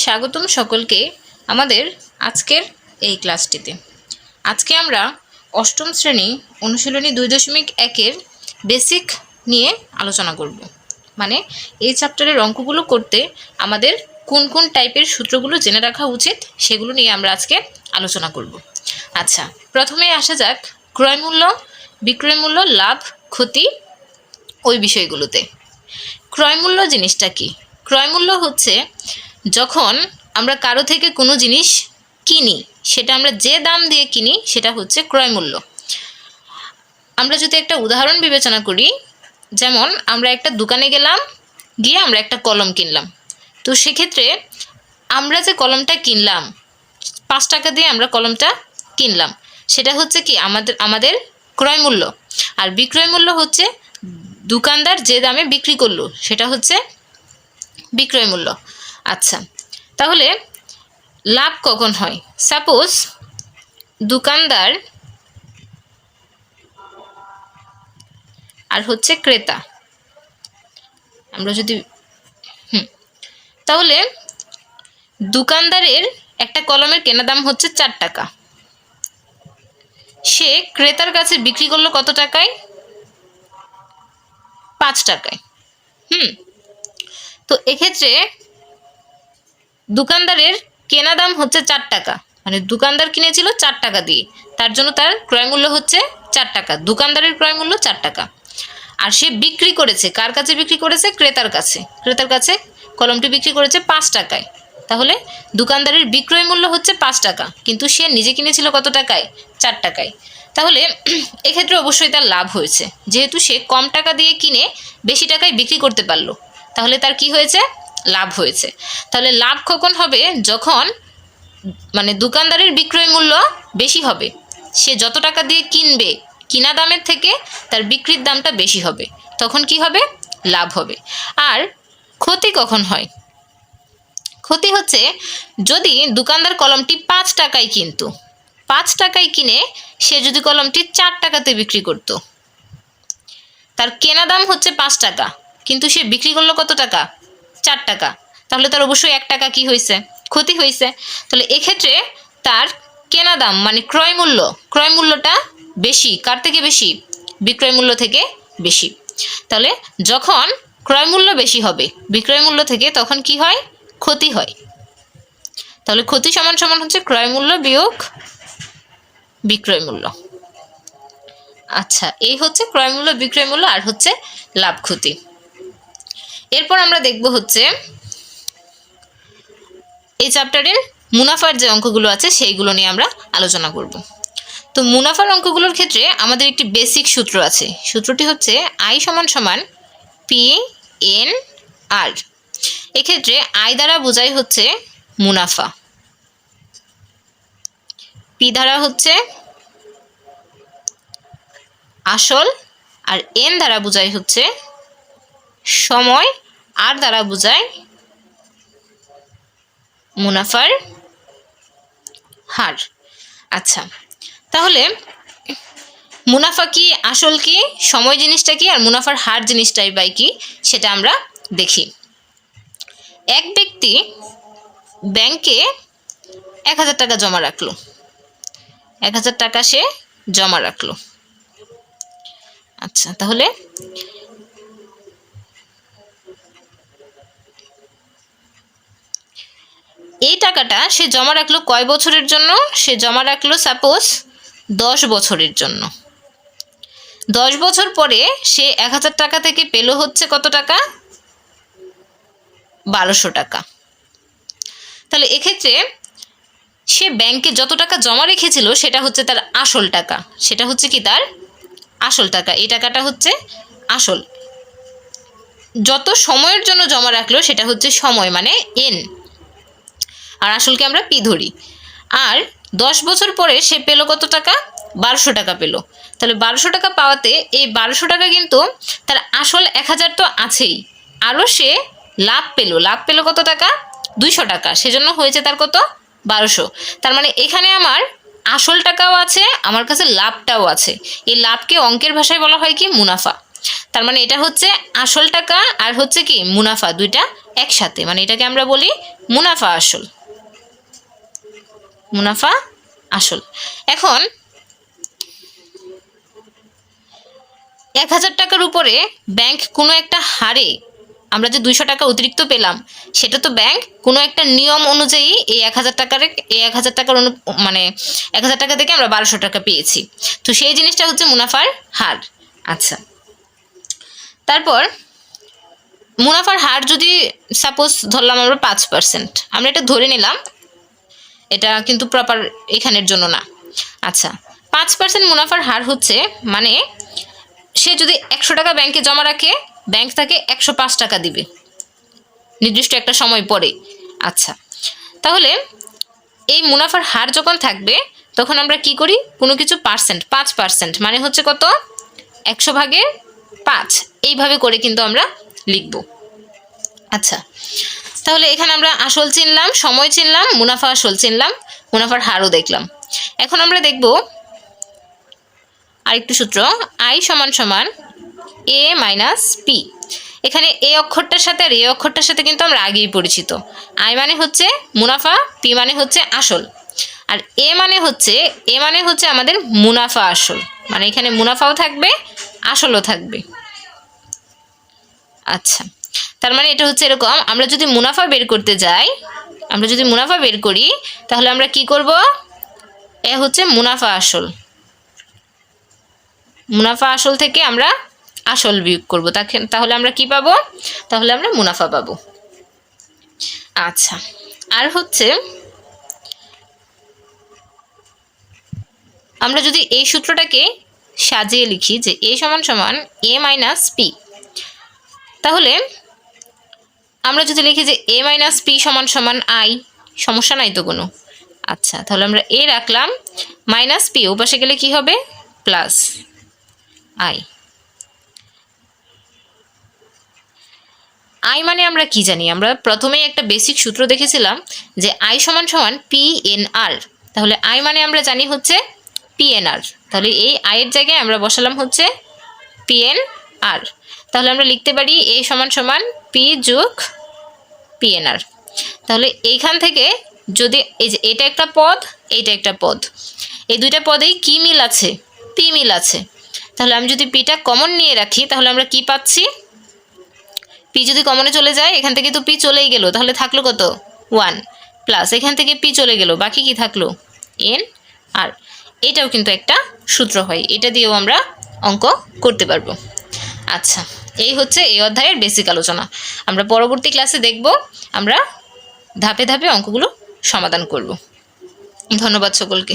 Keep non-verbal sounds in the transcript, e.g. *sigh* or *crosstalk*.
স্বাগতম সকলকে আমাদের আজকের এই ক্লাসটিতে। আজকে আমরা অষ্টম শ্রেণি অনুশীলনী দুই দশমিক একের বেসিক নিয়ে আলোচনা করব। মানে এই চ্যাপ্টারের অঙ্কগুলো করতে আমাদের কোন কোন টাইপের সূত্রগুলো জেনে রাখা উচিত সেগুলো নিয়ে আমরা আজকে আলোচনা করব। আচ্ছা প্রথমে আসা যাক ক্রয়মূল্য বিক্রয়মূল্য লাভ, ক্ষতি ওই বিষয়গুলোতে। ক্রয়মূল্য জিনিসটা কি? ক্রয়মূল্য হচ্ছে যখন আমরা কারও থেকে কোনো জিনিস কিনি, সেটা আমরা যে দাম দিয়ে কিনি, সেটা হচ্ছে ক্রয়মূল্য আমরা যদি একটা উদাহরণ বিবেচনা করি, যেমন আমরা একটা দোকানে গেলাম, গিয়ে আমরা একটা কলম কিনলাম। তো সেক্ষেত্রে আমরা যে কলমটা কিনলাম, পাঁচ টাকা দিয়ে আমরা কলমটা কিনলাম, সেটা হচ্ছে কি আমাদের আমাদের ক্রয়মূল্য আর বিক্রয় মূল্য হচ্ছে দোকানদার যে দামে বিক্রি করল, সেটা হচ্ছে বিক্রয় মূল্য। আচ্ছা তাহলে লাভ কখন হয়? সাপোজ দোকানদার আর হচ্ছে ক্রেতা। আমরা যদি, হুম, তাহলে দোকানদারের একটা কলমের কেনা দাম হচ্ছে চার টাকা। সে ক্রেতার কাছে বিক্রি করল কত টাকায়? পাঁচ টাকায়। হুম, তো এক্ষেত্রে দোকানদারের কেনা দাম হচ্ছে চার টাকা। মানে দোকানদার কিনেছিল চার টাকা দিয়ে। তার জন্য তার ক্রয় মূল্য হচ্ছে চার টাকা। দোকানদারের ক্রয় মূল্য চার টাকা। আর সে বিক্রি করেছে। কার কাছে বিক্রি করেছে? ক্রেতার কাছে। ক্রেতার কাছে কলমটি বিক্রি করেছে পাঁচ টাকায়। তাহলে দোকানদারের বিক্রয় মূল্য হচ্ছে পাঁচ টাকা। কিন্তু সে নিজে কিনেছিল কত টাকায়? চার টাকায়। তাহলে *clears throat* এক্ষেত্রে অবশ্যই তার লাভ হয়েছে। যেহেতু সে কম টাকা দিয়ে কিনে বেশি টাকায় বিক্রি করতে পারল। তাহলে তার কি হয়েছে? লাভ হয়েছে। তাহলে লাভ কখন হবে? যখন মানে দোকানদারের বিক্রয় মূল্য বেশি হবে। সে যত টাকা দিয়ে কিনবে, কিনা দামের থেকে তার বিক্রির দামটা বেশি হবে। তখন কি হবে? লাভ হবে। আর ক্ষতি কখন হয়? ক্ষতি হচ্ছে যদি দোকানদার কলমটি পাঁচ টাকায় কিনতো। পাঁচ টাকায় কিনে সে যদি কলমটি চার টাকাতে বিক্রি করত। তার কেনা দাম হচ্ছে পাঁচ টাকা। কিন্তু সে বিক্রি করল কত টাকা? চার টাকা। তাহলে তার অবশ্যই এক টাকা কি হয়েছে? ক্ষতি হয়েছে। তাহলে এক্ষেত্রে তার কেনা দাম মানে ক্রয় মূল্য, ক্রয় মূল্যটা বেশি। কার থেকে বেশি? বিক্রয় মূল্য থেকে বেশি। তাহলে যখন ক্রয় মূল্য বেশি হবে, বিক্রয় মূল্য থেকে তখন কি হয়? ক্ষতি হয়। তাহলে ক্ষতি সমান সমান হচ্ছে ক্রয় মূল্য বিয়োগ বিক্রয় মূল্য। আচ্ছা এই হচ্ছে ক্রয় মূল্য, বিক্রয় মূল্য, আর হচ্ছে লাভ ক্ষতি। এরপর আমরা দেখব হচ্ছে এই চ্যাপ্টারের মুনাফার যে অঙ্কগুলো আছে সেইগুলো নিয়ে আমরা আলোচনা করব। তো মুনাফার অঙ্কগুলোর ক্ষেত্রে আমাদের একটি বেসিক সূত্র আছে। সূত্রটি হচ্ছে আই সমান সমান পি এন আর এক্ষেত্রে আই দ্বারা বোঝাই হচ্ছে মুনাফা। পি দ্বারা হচ্ছে আসল আর এন দ্বারা বোঝাই হচ্ছে সময় আর দ্বারা বোঝায় মুনাফার হার। আচ্ছা তাহলে মুনাফা কি, আসল কি, সময় জিনিসটা কি, আর মুনাফার হার জিনিসটাই বাই কি, সেটা আমরা দেখি। এক ব্যক্তি ব্যাংকে এক হাজার টাকা জমা রাখল। এক হাজার টাকা সে জমা রাখল। আচ্ছা তাহলে এই টাকাটা সে জমা রাখল কয় বছরের জন্য? সে জমা রাখল সাপোজ দশ বছরের জন্য। দশ বছর পরে সে এক হাজার টাকা থেকে পেল হচ্ছে কত টাকা? বারোশো টাকা। তাহলে এক্ষেত্রে সে ব্যাংকে যত টাকা জমা রেখেছিল সেটা হচ্ছে তার আসল টাকা। সেটা হচ্ছে কি তার আসল টাকা। এই টাকাটা হচ্ছে আসল। যত সময়ের জন্য জমা রাখল সেটা হচ্ছে সময় মানে এন আর আসলকে আমরা পি ধরি। আর দশ বছর পরে সে পেল কত টাকা? বারোশো টাকা পেল। তাহলে বারোশো টাকা পাওয়াতে এই বারোশো টাকা কিন্তু তার আসল এক হাজার তো আছেই। আরও সে লাভ পেল। লাভ পেল কত টাকা? দুইশো টাকা। সেজন্য হয়েছে তার কত? বারোশো। তার মানে এখানে আমার আসল টাকাও আছে, আমার কাছে লাভটাও আছে। এই লাভকে অঙ্কের ভাষায় বলা হয় কি? মুনাফা। তার মানে এটা হচ্ছে আসল টাকা আর হচ্ছে কি? মুনাফা। দুইটা একসাথে। মানে এটাকে আমরা বলি মুনাফা আসল। মুনাফা আসল। এখন এক হাজার টাকার উপরে ব্যাংক কোনো একটা হারে আমরা যে দুইশো টাকা অতিরিক্ত পেলাম, সেটা তো ব্যাংক কোনো একটা নিয়ম অনুযায়ী এই এক হাজার টাকার, এই এক হাজার টাকার মানে এক হাজার টাকা থেকে আমরা বারোশো টাকা পেয়েছি। তো সেই জিনিসটা হচ্ছে মুনাফার হার। আচ্ছা। তারপর মুনাফার হার যদি সাপোজ ধরলাম আমরা পাঁচ পার্সেন্ট আমরা এটা ধরে নিলাম এটা কিন্তু প্রপার এখানের জন্য না। আচ্ছা পাঁচ পার্সেন্ট মুনাফার হার হচ্ছে মানে সে যদি একশো টাকা ব্যাংকে জমা রাখে ব্যাংক তাকে একশো পাঁচ টাকা দিবে। নির্দিষ্ট একটা সময় পরে। আচ্ছা তাহলে এই মুনাফার হার যখন থাকবে, তখন আমরা কি করি? কোনো কিছু পার্সেন্ট পাঁচ পার্সেন্ট মানে হচ্ছে কত? একশো ভাগের পাঁচ। এইভাবে করে কিন্তু আমরা লিখব। আচ্ছা তাহলে এখানে আমরা আসল চিনলাম, সময় চিনলাম, মুনাফা আসল চিনলাম, মুনাফার হারও দেখলাম। এখন আমরা দেখব আরেকটু সূত্র, আই সমান সমান এ মাইনাস পি। এখানে এ অক্ষরটার সাথে আর এ অক্ষরটার সাথে কিন্তু আমরা আগেই পরিচিত। আই মানে হচ্ছে মুনাফা, পি মানে হচ্ছে আসল। আর এ মানে হচ্ছে, এ মানে হচ্ছে আমাদের মুনাফা আসল। মানে এখানে মুনাফাও থাকবে, আসলও থাকবে। আচ্ছা। তার মানে এটা হচ্ছে এরকম, আমরা যদি মুনাফা বের করতে যাই, আমরা যদি মুনাফা বের করি, তাহলে আমরা কি করব? এ হচ্ছে মুনাফা আসল। মুনাফা আসল থেকে আমরা আসল বিয়োগ করব। তাহলে আমরা কি পাবো? তাহলে আমরা মুনাফা পাবো। আচ্ছা আর হচ্ছে আমরা যদি এই সূত্রটাকে সাজিয়ে লিখি যে এ সমান সমান এ মাইনাস পি, তাহলে আমরা যদি লিখি যে এ মাইনাস পি সমান সমান আই সমস্যা নাই তো কোনো। আচ্ছা তাহলে আমরা এ রাখলাম মাইনাস পি ওপাশে গেলে কি হবে? প্লাস আই আই মানে আমরা কি জানি? আমরা প্রথমেই একটা বেসিক সূত্র দেখেছিলাম যে আই সমান সমান পি এন আর তাহলে আই মানে আমরা জানি হচ্ছে পি এন আর তাহলে এই আয়ের জায়গায় আমরা বসালাম হচ্ছে পি এন আর। তাহলে আমরা লিখতে পারি এ সমান সমান পি যোগ পি এন আর। তাহলে এইখান থেকে যদি এই যে এটা একটা পদ, এইটা একটা পদ। এই দুইটা পদেই কি মিল আছে? পি মিল আছে। তাহলে আমি যদি পিটা কমন নিয়ে রাখি, তাহলে আমরা কি পাচ্ছি? পি যদি কমনে চলে যায়, এখান থেকে তো পি চলেই গেল। তাহলে থাকল কত? ওয়ান প্লাস এখান থেকে পি চলে গেল। বাকি কি থাকল? N R. এটাও কিন্তু একটা সূত্র হয়। এটা দিয়েও আমরা অঙ্ক করতে পারব। আচ্ছা এই হচ্ছে এই অধ্যায়ের বেসিক আলোচনা। আমরা পরবর্তী ক্লাসে দেখব, আমরা ধাপে ধাপে অঙ্কগুলো সমাধান করব। ধন্যবাদ সকলকে।